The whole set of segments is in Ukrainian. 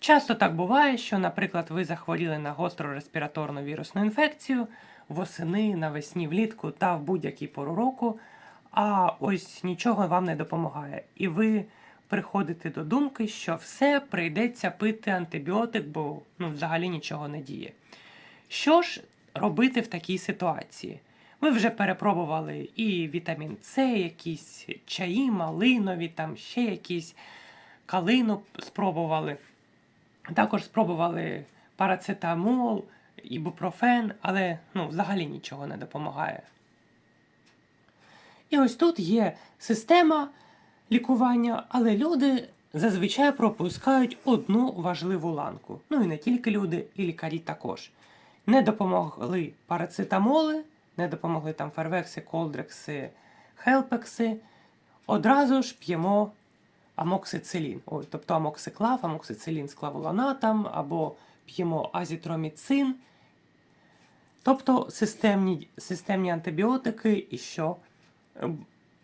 Часто так буває, що, наприклад, ви захворіли на гостру респіраторну вірусну інфекцію восени, навесні, влітку та в будь-якій пору року, а ось нічого вам не допомагає. І ви приходите до думки, що все прийдеться пити антибіотик, бо ну, взагалі нічого не діє. Що ж робити в такій ситуації? Ми вже перепробували і вітамін С, якісь чаї, малинові, там ще якісь калину спробували. Також спробували парацетамол, ібупрофен, але ну, взагалі нічого не допомагає. І ось тут є система лікування, але люди зазвичай пропускають одну важливу ланку. Ну і не тільки люди, і лікарі також. Не допомогли парацетамоли, не допомогли там фервекси, колдрекси, хелпекси. Одразу ж п'ємо амоксицилін, Ой, тобто амоксиклав, амоксицилін з клавуланатом, або п'ємо азітроміцин. Тобто системні, системні антибіотики і що? Ем,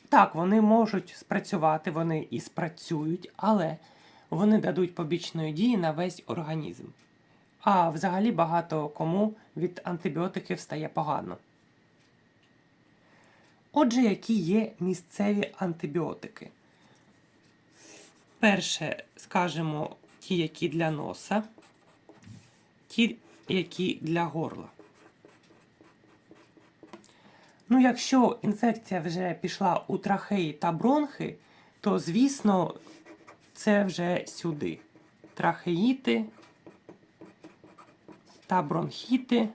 Так, вони можуть спрацювати, вони і спрацюють, але вони дадуть побічної дії на весь організм. А взагалі багато кому від антибіотиків стає погано. Отже, які є місцеві антибіотики? Перше, скажемо, ті, які для носа, ті, які для горла. Ну, якщо інфекція вже пішла у трахеї та бронхи, то, звісно, це вже сюди. Трахеїти та бронхіти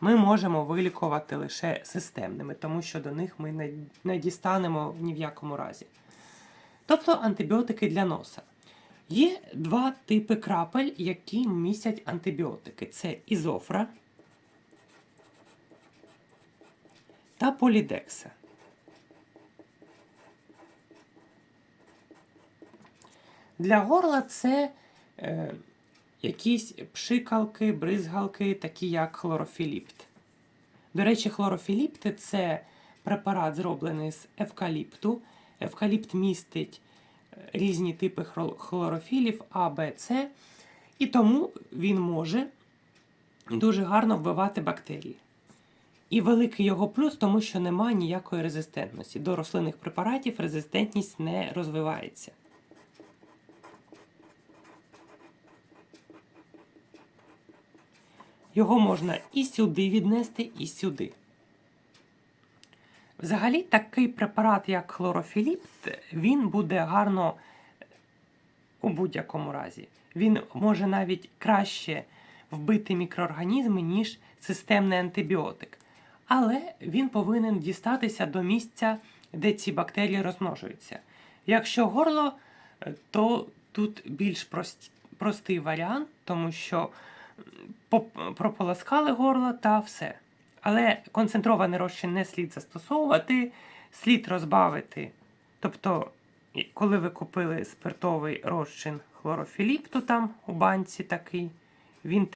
ми можемо вилікувати лише системними, тому що до них ми не, не дістанемо ні в якому разі. Тобто антибіотики для носа. Є два типи крапель, які містять антибіотики: це ізофра та полідекса. Для горла це е, якісь пшикалки, бризгалки, такі як хлорофіліпт. До речі, хлорофіліпти це препарат, зроблений з евкаліпту. Евкаліпт містить е, різні типи хлорофілів А, Б, С, і тому він може дуже гарно вбивати бактерії. І великий його плюс, тому що немає ніякої резистентності. До рослинних препаратів резистентність не розвивається. Його можна і сюди віднести, і сюди. Взагалі, такий препарат, як хлорофіліпт, він буде гарно у будь-якому разі. Він може навіть краще вбити мікроорганізми, ніж системний антибіотик. Але він повинен дістатися до місця, де ці бактерії розмножуються. Якщо горло, то тут більш прості- простий варіант, тому що прополоскали горло та все. Але концентрований розчин не слід застосовувати, слід розбавити. Тобто, коли ви купили спиртовий розчин хлорофіліпту там у банці такий, він,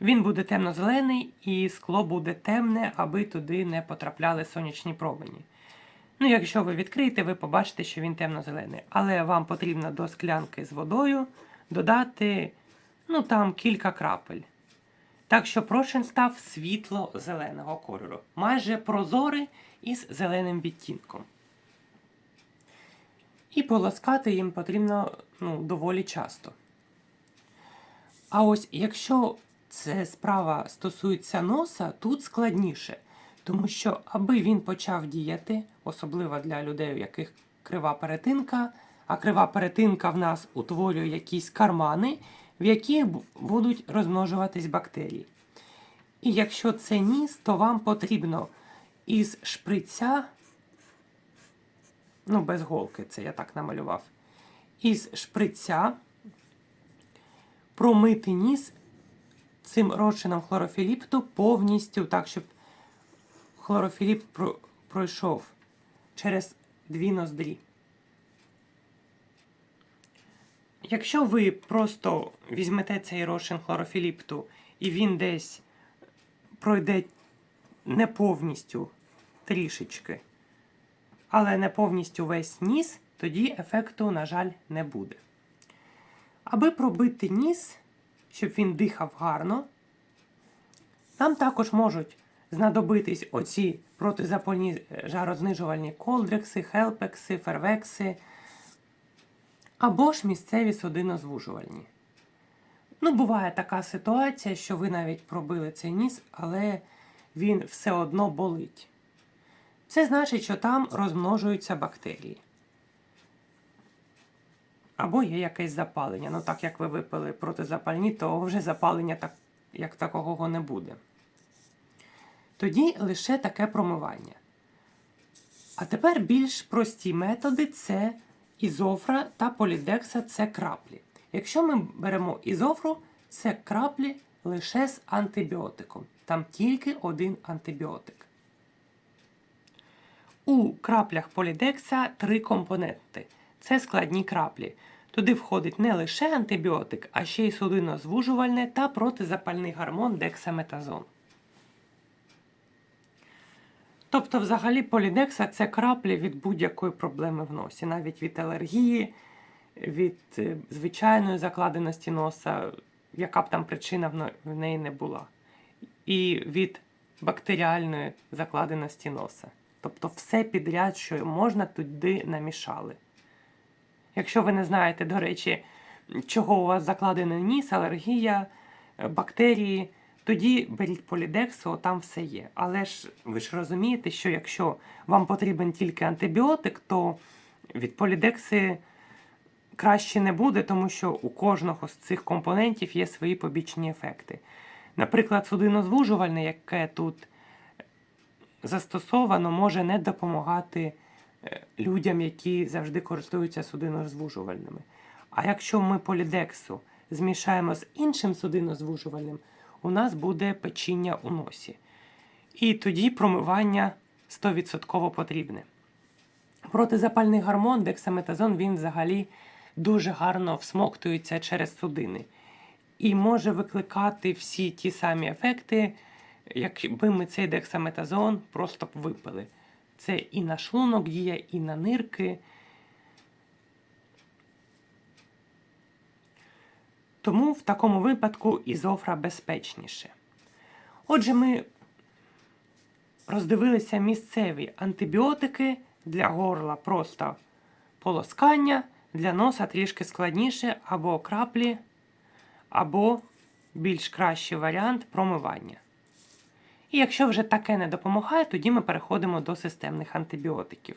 він буде темно-зелений і скло буде темне, аби туди не потрапляли сонячні промені. Ну, якщо ви відкриєте, ви побачите, що він темно-зелений. Але вам потрібно до склянки з водою додати ну, там кілька крапель. Так що прошин став світло-зеленого кольору, майже прозорий із зеленим відтінком. І полоскати їм потрібно ну, доволі часто. А ось якщо це справа стосується носа, тут складніше, тому що аби він почав діяти, особливо для людей, у яких крива перетинка, а крива перетинка в нас утворює якісь кармани, в яких будуть розмножуватись бактерії. І якщо це ніс, то вам потрібно із шприця, ну без голки, це я так намалював, із шприця промити ніс цим розчином хлорофіліпту повністю так, щоб хлорофіліпт пройшов через дві ноздрі. Якщо ви просто візьмете цей розчин хлорофіліпту і він десь пройде не повністю трішечки, але не повністю весь ніс, тоді ефекту, на жаль, не буде. Аби пробити ніс, щоб він дихав гарно, нам також можуть знадобитись оці протизапальні е, жарознижувальні колдрекси, хелпекси, фервекси або ж місцеві судинозвужувальні. Ну, буває така ситуація, що ви навіть пробили цей ніс, але він все одно болить. Це значить, що там розмножуються бактерії. Або є якесь запалення. Ну, так як ви випили протизапальні, то вже запалення так, як такого не буде. Тоді лише таке промивання. А тепер більш прості методи це ізофра та полідекса це краплі. Якщо ми беремо ізофру, це краплі лише з антибіотиком. Там тільки один антибіотик. У краплях полідекса три компоненти. Це складні краплі. Туди входить не лише антибіотик, а ще й судинозвужувальне та протизапальний гормон дексаметазон. Тобто, взагалі, полідекса це краплі від будь-якої проблеми в носі, навіть від алергії, від е, звичайної закладеності носа, яка б там причина в неї не була, і від бактеріальної закладеності носа. Тобто все підряд, що можна, туди намішали. Якщо ви не знаєте, до речі, чого у вас закладений ніс, алергія, е, бактерії, тоді беріть полідексу, там все є. Але ж ви ж розумієте, що якщо вам потрібен тільки антибіотик, то від полідекси краще не буде, тому що у кожного з цих компонентів є свої побічні ефекти. Наприклад, судинозвужувальне, яке тут застосовано, може не допомагати е, людям, які завжди користуються судинозвужувальними. А якщо ми полідексу змішаємо з іншим судинозвужувальним, у нас буде печіння у носі. І тоді промивання 100% потрібне. Протизапальний гормон дексаметазон він взагалі дуже гарно всмоктується через судини і може викликати всі ті самі ефекти, якби ми цей дексаметазон просто б випили. Це і на шлунок діє, і на нирки. Тому в такому випадку ізофра безпечніше. Отже, ми роздивилися місцеві антибіотики для горла просто полоскання, для носа трішки складніше або краплі, або більш кращий варіант промивання. І якщо вже таке не допомагає, тоді ми переходимо до системних антибіотиків.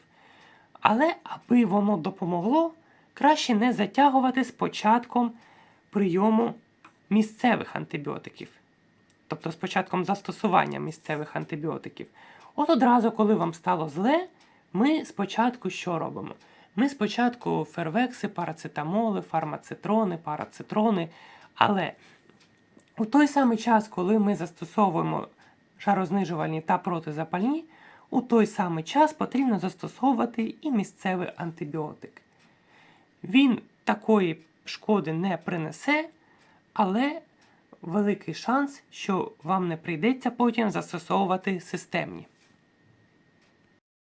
Але аби воно допомогло, краще не затягувати з початком прийому місцевих антибіотиків. Тобто з початком застосування місцевих антибіотиків. От одразу, коли вам стало зле, ми спочатку що робимо? Ми спочатку фервекси, парацетамоли, фармацитрони, парацитрони. Але у той самий час, коли ми застосовуємо жарознижувальні та протизапальні, у той самий час потрібно застосовувати і місцевий антибіотик. Він такої шкоди не принесе, але великий шанс, що вам не прийдеться потім застосовувати системні.